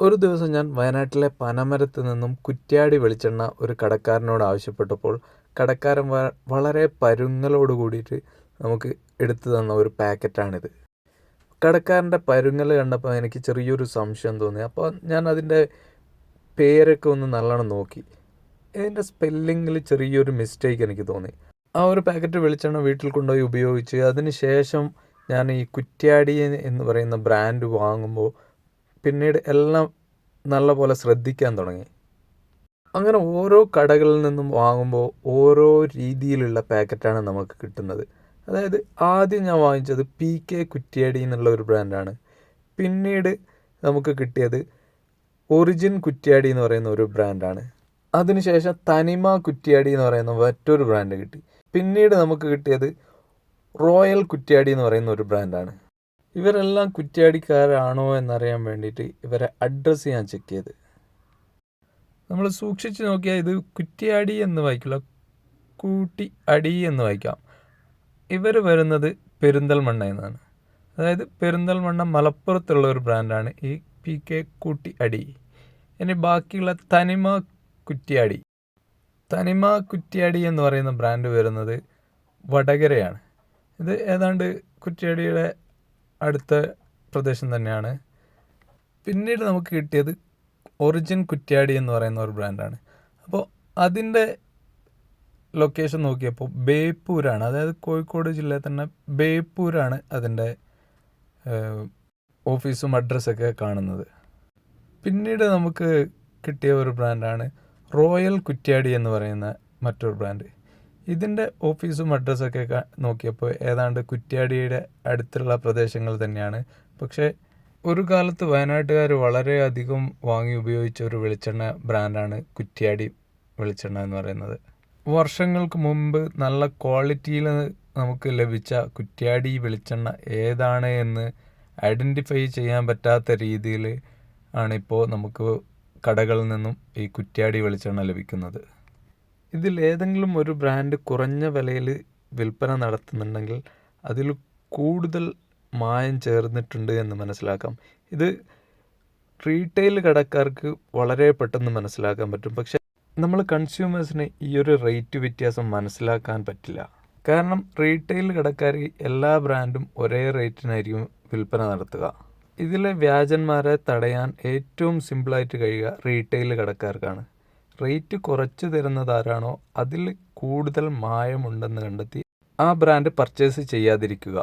ഒരു ദിവസം ഞാൻ വയനാട്ടിലെ പനമരത്ത് നിന്നും കുറ്റ്യാടി വെളിച്ചെണ്ണ ഒരു കടക്കാരനോട് ആവശ്യപ്പെട്ടപ്പോൾ കടക്കാരൻ വളരെ പരുങ്ങലോട് കൂടിയിട്ട് നമുക്ക് എടുത്തു തന്ന ഒരു പാക്കറ്റാണിത്. കടക്കാരന്റെ പരുങ്ങൽ കണ്ടപ്പോൾ എനിക്ക് ചെറിയൊരു സംശയം തോന്നി. അപ്പോൾ ഞാൻ അതിന്റെ പേരൊക്കെ ഒന്ന് നല്ലോണം നോക്കി. ഇതിന്റെ സ്പെല്ലിങ്ങിൽ ചെറിയൊരു മിസ്റ്റേക്ക് എനിക്ക് തോന്നി. ആ ഒരു പാക്കറ്റ് വെളിച്ചെണ്ണ വീട്ടിൽ കൊണ്ടുപോയി ഉപയോഗിച്ച് അതിന് ശേഷം ഞാൻ ഈ കുറ്റ്യാടി എന്ന് പറയുന്ന ബ്രാൻഡ് വാങ്ങുമ്പോൾ പിന്നീട് എല്ലാം നല്ലപോലെ ശ്രദ്ധിക്കാൻ തുടങ്ങി. അങ്ങനെ ഓരോ കടകളിൽ നിന്നും വാങ്ങുമ്പോൾ ഓരോ രീതിയിലുള്ള പാക്കറ്റാണ് നമുക്ക് കിട്ടുന്നത്. അതായത് ആദ്യം ഞാൻ വാങ്ങിച്ചത് പി കെ കുറ്റിയാടി എന്നുള്ള ഒരു ബ്രാൻഡാണ്. പിന്നീട് നമുക്ക് കിട്ടിയത് ഒറിജിൻ കുറ്റിയാടി എന്ന് പറയുന്ന ഒരു ബ്രാൻഡാണ്. അതിനുശേഷം തനിമ കുറ്റിയാടി എന്ന് പറയുന്ന മറ്റൊരു ബ്രാൻഡ് കിട്ടി. പിന്നീട് നമുക്ക് കിട്ടിയത് റോയൽ കുറ്റിയാടി എന്ന് പറയുന്ന ഒരു ബ്രാൻഡാണ്. ഇവരെല്ലാം കുറ്റ്യാടിക്കാരാണോ എന്നറിയാൻ വേണ്ടിയിട്ട് ഇവരെ അഡ്രസ്സ് ഞാൻ ചെക്ക് ചെയ്ത്. നമ്മൾ സൂക്ഷിച്ച് നോക്കിയാൽ ഇത് കുറ്റിയാടി എന്ന് വായിക്കില്ല കൂട്ടി അടി എന്ന് വായിക്കാം. ഇവർ വരുന്നത് പെരിന്തൽമണ്ണ എന്നാണ്. അതായത് പെരിന്തൽമണ്ണ മലപ്പുറത്തുള്ള ഒരു ബ്രാൻഡാണ് ഈ പി കെ കൂട്ടി അടി. ഇനി ബാക്കിയുള്ള തനിമ കുറ്റ്യാടി. തനിമ കുറ്റ്യാടി എന്ന് പറയുന്ന ബ്രാൻഡ് വരുന്നത് വടകരയാണ്. ഇത് ഏതാണ്ട് കുറ്റ്യാടിയുടെ അടുത്ത പ്രദേശം തന്നെയാണ്. പിന്നീട് നമുക്ക് കിട്ടിയത് ഒറിജിൻ കുറ്റ്യാടി എന്ന് പറയുന്ന ഒരു ബ്രാൻഡാണ് അപ്പോൾ അതിന്റെ ലൊക്കേഷൻ നോക്കിയപ്പോൾ ബേപ്പൂരാണ്. അതായത് കോഴിക്കോട് ജില്ലയിൽ തന്നെ ബേപ്പൂരാണ് അതിന്റെ ഓഫീസും അഡ്രസ്സൊക്കെ കാണുന്നത്. പിന്നീട് നമുക്ക് കിട്ടിയ ഒരു ബ്രാൻഡാണ് റോയൽ കുറ്റ്യാടി എന്ന് പറയുന്ന മറ്റൊരു ബ്രാൻഡ് ഇതിന്റെ ഓഫീസും അഡ്രസ്സൊക്കെ നോക്കിയപ്പോൾ ഏതാണ്ട് കുറ്റ്യാടിയുടെ അടുത്തുള്ള പ്രദേശങ്ങൾ തന്നെയാണ്. പക്ഷേ ഒരു കാലത്ത് വയനാട്ടുകാർ വളരെയധികം വാങ്ങി ഉപയോഗിച്ച ഒരു വെളിച്ചെണ്ണ ബ്രാൻഡാണ് കുറ്റ്യാടി വെളിച്ചെണ്ണ എന്ന് പറയുന്നത്. വർഷങ്ങൾക്ക് മുമ്പ് നല്ല ക്വാളിറ്റിയിൽ നമുക്ക് ലഭിച്ച കുറ്റ്യാടി വെളിച്ചെണ്ണ ഏതാണ് എന്ന് ഐഡന്റിഫൈ ചെയ്യാൻ പറ്റാത്ത രീതിയിൽ ആണിപ്പോൾ നമുക്ക് കടകളിൽ നിന്നും ഈ കുറ്റ്യാടി വെളിച്ചെണ്ണ ലഭിക്കുന്നത്. ഇതിൽ ഏതെങ്കിലും ഒരു ബ്രാൻഡ് കുറഞ്ഞ വിലയിൽ വിൽപ്പന നടത്തുന്നുണ്ടെങ്കിൽ അതിൽ കൂടുതൽ മായം ചേർന്നിട്ടുണ്ട് എന്ന് മനസ്സിലാക്കാം. ഇത് റീറ്റെയിൽ കടക്കാർക്ക് വളരെ പെട്ടെന്ന് മനസ്സിലാക്കാൻ പറ്റും. പക്ഷേ നമ്മൾ കൺസ്യൂമേഴ്സിന് ഈ ഒരു റേറ്റ് വ്യത്യാസം മനസ്സിലാക്കാൻ പറ്റില്ല. കാരണം റീറ്റെയിൽ കടക്കാർ എല്ലാ ബ്രാൻഡും ഒരേ റേറ്റിനായിരിക്കും വിൽപ്പന നടത്തുക. ഇതിലെ വ്യാജന്മാരെ തടയാൻ ഏറ്റവും സിമ്പിളായിട്ട് കഴിയുക റീറ്റെയിൽ കടക്കാർക്കാണ്. റേറ്റ് കുറച്ച് തരുന്നതാരാണോ അതിൽ കൂടുതൽ മായമുണ്ടെന്ന് കണ്ടെത്തി ആ ബ്രാൻഡ് പർച്ചേസ് ചെയ്യാതിരിക്കുക.